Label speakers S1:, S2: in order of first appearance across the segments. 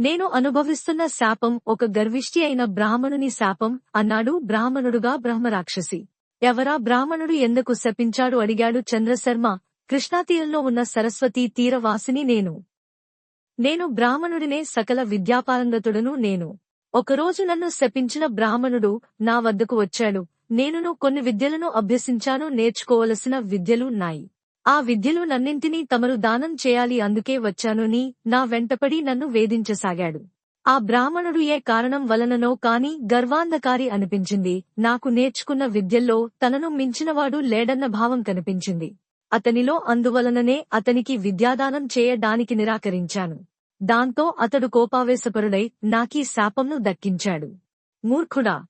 S1: నేను అనుభవిస్తున్న శాపం ఒక గర్విష్టి అయిన బ్రాహ్మణుని శాపం అన్నాడు బ్రాహ్మణుడుగా బ్రహ్మరాక్షసి. ఎవరా బ్రాహ్మణుడు ఎందుకు శపించాడు అడిగాడు చంద్రశర్మ. కృష్ణాతీరంలో ఉన్న సరస్వతీ తీరవాసిని నేను. నేను బ్రాహ్మణుడినే సకల విద్యాపారంగతుడను నేను. ఒకరోజు నన్ను శపించిన బ్రాహ్మణుడు నా వద్దకు వచ్చాడు. నేనును కొన్ని విద్యలను అభ్యసించాను నేర్చుకోవలసిన విద్యలు నాయి. ఆ విద్యలు నన్నింటినీ తమరు దానం చేయాలి అందుకే వచ్చానుని నా వెంటపడి నన్ను వేధించసాగాడు. ఆ బ్రాహ్మణుడు ఏ కారణం వలననో కాని గర్వాంధకారి అనిపించింది. నాకు నేర్చుకున్న విద్యల్లో తనను మించినవాడు లేడన్న భావం కనిపించింది. అతనిలో అందువలననే అతనికి విద్యాదానం చేయడానికి నిరాకరించాను. దాంతో అతడు కోపావేశపరుడై నాకీ శాపంను దక్కించాడు. మూర్ఖుడా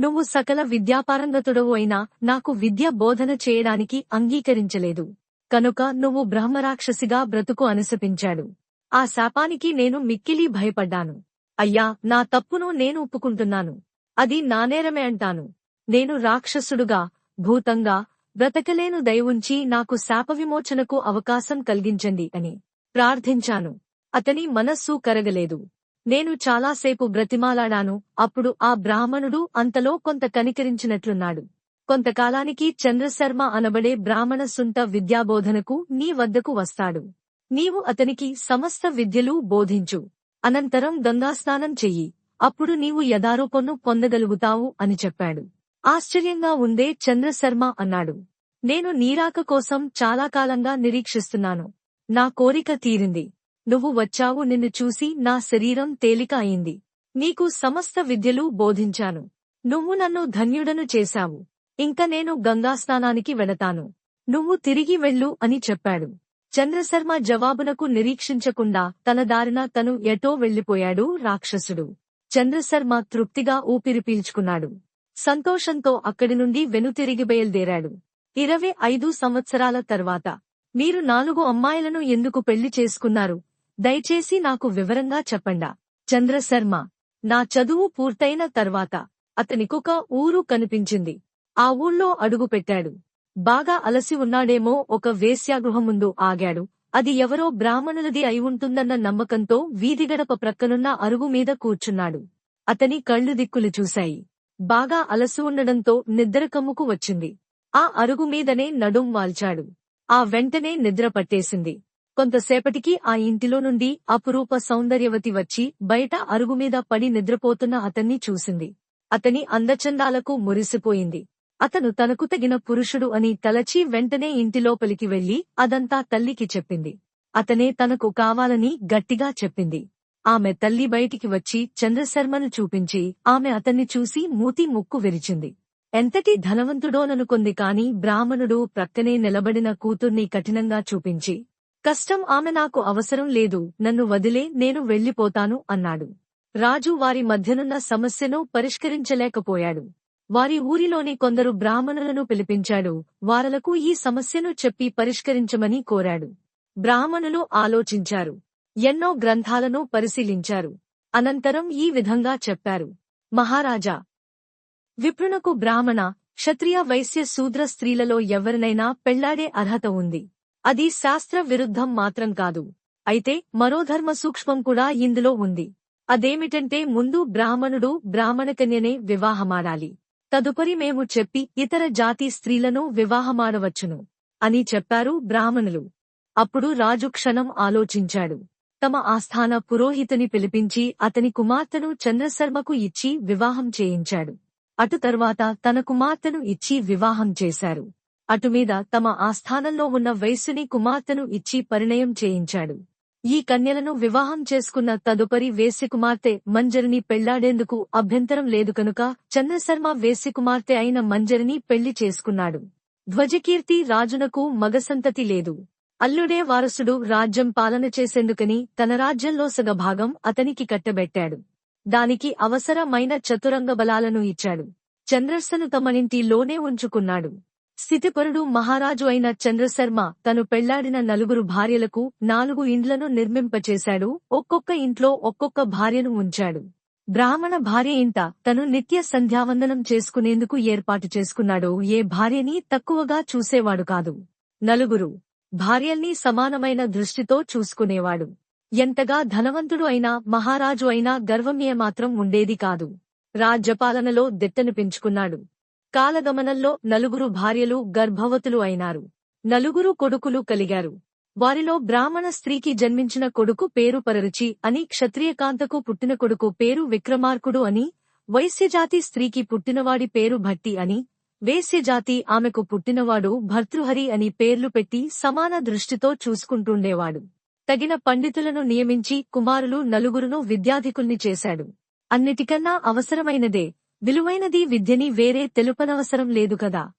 S1: నువ్వు సకల విద్యాపారంగతుడవు అయినా నాకు విద్య బోధన చేయడానికి అంగీకరించలేదు. కనుక నువ్వు బ్రహ్మరాక్షసిగా బ్రతుకు అనుసపించాడు. ఆ శాపానికి నేను మిక్కిలి భయపడ్డాను. అయ్యా నా తప్పును నేను ఒప్పుకుంటున్నాను. అది నానేరమే అంటాను. నేను రాక్షసుడుగా భూతంగా బ్రతకలేను దయవుంచి నాకు శాపవిమోచనకు అవకాశం కలిగించండి అని ప్రార్థించాను. అతని మనస్సు కరగలేదు. నేను చాలాసేపు బ్రతిమాలాడాను అప్పుడు ఆ బ్రాహ్మణుడు అంతలో కొంత కనికరించినట్లున్నాడు. కొంతకాలానికి చంద్రశర్మ అనబడే బ్రాహ్మణ సుంట విద్యాబోధనకు నీ వద్దకు వస్తాడు. నీవు అతనికి సమస్త విద్యలు బోధించు. అనంతరం గంగాస్నానం చెయ్యి. అప్పుడు నీవు యథారూపంను పొందగలుగుతావు అని చెప్పాడు. ఆశ్చర్యంగా ఉందే చంద్రశర్మ అన్నాడు. నేను నీరాక కోసం చాలా కాలంగా నిరీక్షిస్తున్నాను. నా కోరిక తీరింది. నువ్వు వచ్చావు నిన్ను చూసి నా శరీరం తేలిక అయింది. నీకు సమస్త విద్యలు బోధించాను. నువ్వు నన్ను ధన్యుడను చేశావు. ఇంక నేను గంగాస్నానానికి వెళతాను. నువ్వు తిరిగి వెళ్ళు అని చెప్పాడు. చంద్రశర్మ జవాబునకు నిరీక్షించకుండా తన దారిన తను ఎటో వెళ్ళిపోయాడు రాక్షసుడు. చంద్రశర్మ తృప్తిగా ఊపిరి పీల్చుకున్నాడు. సంతోషంతో అక్కడి నుండి వెనుతిరిగి బయల్దేరాడు. ఇరవై ఐదు సంవత్సరాల తర్వాత. మీరు నాలుగు అమ్మాయిలను ఎందుకు పెళ్ళి చేసుకున్నారు? దయచేసి నాకు వివరంగా చెప్పండా. చంద్రశర్మ నా చదువు పూర్తయిన తర్వాత అతనికొక ఊరు కనిపించింది. ఆ ఊళ్ళో అడుగుపెట్టాడు. బాగా అలసి ఉన్నాడేమో ఒక వేశ్యాగృహం ముందు ఆగాడు. అది ఎవరో బ్రాహ్మణులది అయి ఉంటుందన్న నమ్మకంతో వీధిగడప ప్రక్కనున్న అరుగు మీద కూర్చున్నాడు. అతని కళ్ళు దిక్కులు చూశాయి. బాగా అలసి ఉండడంతో నిద్ర కమ్ముకు వచ్చింది. ఆ అరుగు మీదనే నడుం వాల్చాడు. ఆ వెంటనే నిద్ర పట్టేసింది. కొంతసేపటికి ఆ ఇంటిలో నుండి అపురూప సౌందర్యవతి వచ్చి బయట అరుగుమీద పడి నిద్రపోతున్న అతన్ని చూసింది. అతని అందచందాలకు మురిసిపోయింది. అతను తనకు తగిన పురుషుడు అని తలచి వెంటనే ఇంటిలోపలికి వెళ్ళి అదంతా తల్లికి చెప్పింది. అతనే తనకు కావాలని గట్టిగా చెప్పింది. ఆమె తల్లి బయటికి వచ్చి చంద్రశర్మను చూపించి ఆమె అతన్ని చూసి మూతి ముక్కు విరిచింది. ఎంతటి ధనవంతుడోననుకుంది కాని బ్రాహ్మణుడు ప్రక్కనే నిలబడిన కూతుర్ని కఠినంగా చూపించి కష్టం ఆమె నాకు అవసరం లేదు నన్ను వదిలే నేను వెళ్ళిపోతాను అన్నాడు. రాజు వారి మధ్యనున్న సమస్యను పరిష్కరించలేకపోయాడు. వారి ఊరిలోని కొందరు బ్రాహ్మణులను పిలిపించాడు వారలకు ఈ సమస్యను చెప్పి పరిష్కరించమని కోరాడు. బ్రాహ్మణులు ఆలోచించారు ఎన్నో గ్రంథాలను పరిశీలించారు. అనంతరం ఈ విధంగా చెప్పారు. మహారాజా విప్రునకు బ్రాహ్మణ క్షత్రియ వైశ్య శూద్ర స్త్రీలలో ఎవరినైనా పెళ్ళాడే అర్హత ఉంది. అది శాస్త్ర విరుద్ధం మాత్రం కాదు. అయితే మరోధర్మ సూక్ష్మం కూడా ఇందులో ఉంది. అదేమిటంటే ముందు బ్రాహ్మణుడు బ్రాహ్మణకన్యనే వివాహమాడాలి. తదుపరి మేము చెప్పి ఇతర జాతి స్త్రీలను వివాహమాడవచ్చును అని చెప్పారు బ్రాహ్మణులు. అప్పుడు రాజు క్షణం ఆలోచించాడు. తమ ఆస్థాన పురోహితుని పిలిపించి అతని కుమార్తెను చంద్రశర్మకు ఇచ్చి వివాహం చేయించాడు. అటు తరువాత తన కుమార్తెను ఇచ్చి వివాహం చేశారు. అటుమీద తమ ఆస్థానంలో ఉన్న వైశ్యుని కుమార్తెను ఇచ్చి పరిణయం చేయించాడు. ఈ కన్యలను వివాహం చేసుకున్న తదుపరి వేశ్య కుమార్తె మంజరిని పెళ్ళాడేందుకు అభ్యంతరం లేదు కనుక చంద్రశర్మ వేశ్య కుమార్తె అయిన మంజరిని పెళ్ళి చేసుకున్నాడు. ధ్వజకీర్తి రాజునకు మగసంతతి లేదు. అల్లుడే వారసుడు రాజ్యం పాలన చేసేందుకని తన రాజ్యంలో సగభాగం అతనికి కట్టబెట్టాడు. దానికి అవసరమైన చతురంగ బలాలను ఇచ్చాడు. చంద్రస్సను తమనింటిలోనే ఉంచుకున్నాడు. స్థితిపరుడు మహారాజు అయిన చంద్రశర్మ తను పెళ్ళాడిన నలుగురు భార్యలకు నాలుగు ఇండ్లను నిర్మింపచేశాడు. ఒక్కొక్క ఇంట్లో ఒక్కొక్క భార్యను ఉంచాడు. బ్రాహ్మణ భార్య ఇంట తను నిత్య సంధ్యావందనం చేసుకునేందుకు ఏర్పాటు చేసుకున్నాడు. ఏ భార్యని తక్కువగా చూసేవాడు కాదు. నలుగురు భార్యల్ని సమానమైన దృష్టితో చూసుకునేవాడు. ఎంతగా ధనవంతుడు అయినా మహారాజు అయినా గర్వమే మాత్రం ఉండేది కాదు. రాజ్యపాలనలో దిట్టను పెంచుకున్నాడు. కాలగమనంలో నలుగురు భార్యలు గర్భవతులు అయినారు. నలుగురు కొడుకులు కలిగారు. వారిలో బ్రాహ్మణ స్త్రీకి జన్మించిన కొడుకు పేరు పరరుచి అని క్షత్రియకాంతకు పుట్టిన కొడుకు పేరు విక్రమార్కుడు అని వైశ్యజాతి స్త్రీకి పుట్టినవాడి పేరు భట్టి అని వేశ్యజాతి ఆమెకు పుట్టినవాడు భర్తృహరి అని పేర్లు పెట్టి సమాన దృష్టితో చూసుకుంటుండేవాడు. తగిన పండితులను నియమించి కుమారులు నలుగురును విద్యాధికుల్ని చేశాడు. అన్నిటికన్నా అవసరమైనదే విలువైనది విద్యని వేరే తెలుపనవసరం లేదు కదా.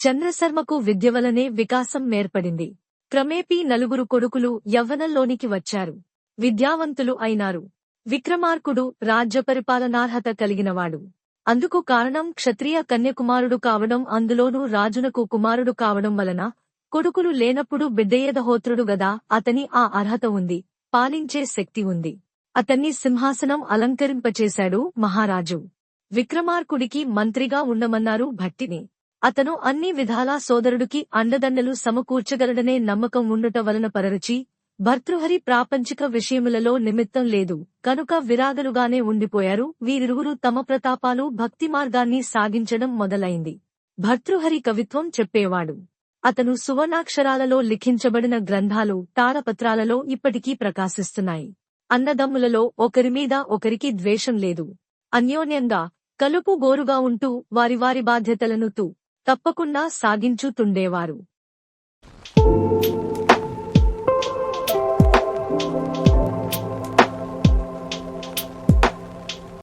S1: చంద్రశర్మకు విద్య వలనే వికాసం ఏర్పడింది. క్రమేపీ నలుగురు కొడుకులు యవ్వనంలోనికి వచ్చారు. విద్యావంతులు అయినారు. విక్రమార్కుడు రాజ్యపరిపాలనార్హత కలిగినవాడు. అందుకు కారణం క్షత్రియ కన్యకుమారుడు కావడం అందులోనూ రాజునకు కుమారుడు కావడం వలన కొడుకులు లేనప్పుడు బిడ్డయేదహోత్రుడు గదా అతని ఆ అర్హత ఉంది పాలించే శక్తి ఉంది. అతన్ని సింహాసనం అలంకరింపచేశాడు మహారాజు. విక్రమార్కుడికి మంత్రిగా ఉండమన్నారు భట్టిని. అతను అన్ని విధాలా సోదరుడికి అండదండలు సమకూర్చగలడనే నమ్మకం ఉండుట వలన పరరుచి భర్తృహరి ప్రాపంచిక విషయములలో నిమిత్తం లేదు. కనుక విరాగలుగానే ఉండిపోయారు. వీరిరువురు తమ ప్రతాపాలు భక్తి మార్గాన్ని సాగించడం మొదలైంది. భర్తృహరి కవిత్వం చెప్పేవాడు. అతను సువర్ణాక్షరాలలో లిఖించబడిన గ్రంథాలు తాళపత్రాలలో ఇప్పటికీ ప్రకాశిస్తున్నాయి. అన్నదమ్ములలో ఒకరిమీద ఒకరికి ద్వేషం లేదు. అన్యోన్యంగా కలుపు గోరుగా ఉంటూ వారి వారి బాధ్యతలను తూ తప్పకుండా సాగించుతుండేవారు